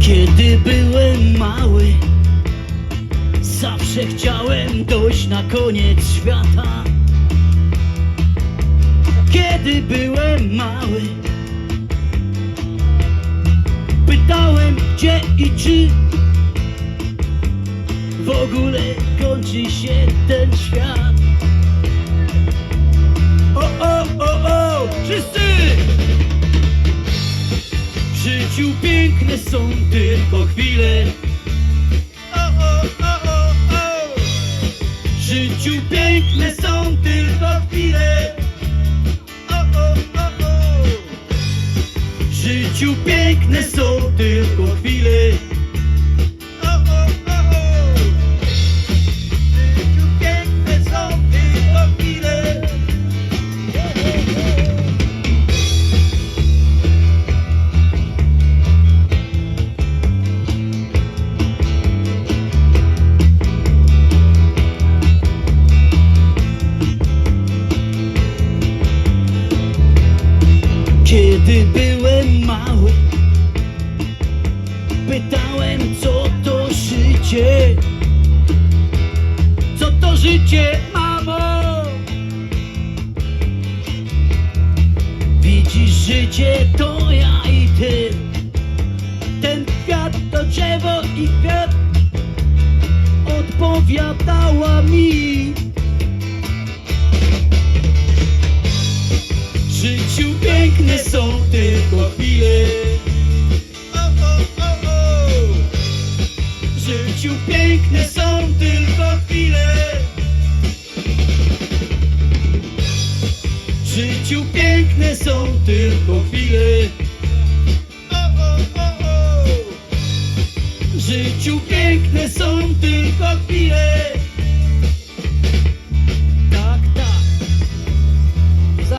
Kiedy byłem mały, zawsze chciałem dojść na koniec świata. Kiedy byłem mały, pytałem gdzie i czy w ogóle kończy się ten świat. O, o, o, o, wszyscy! W życiu piękne są tylko chwile. O, o, o, o, o. W życiu piękne są tylko chwile. O, o, o, o. W życiu piękne są tylko chwile. Kiedy byłem mały, pytałem co to życie. Co to życie, mamo? Widzisz, życie to ja i ty. Ten kwiat to drzewo i kwiat odpowiadała mi. Życiu są tylko chwile. W życiu piękne są tylko chwile. W życiu piękne są tylko chwile. W życiu piękne są tylko chwile.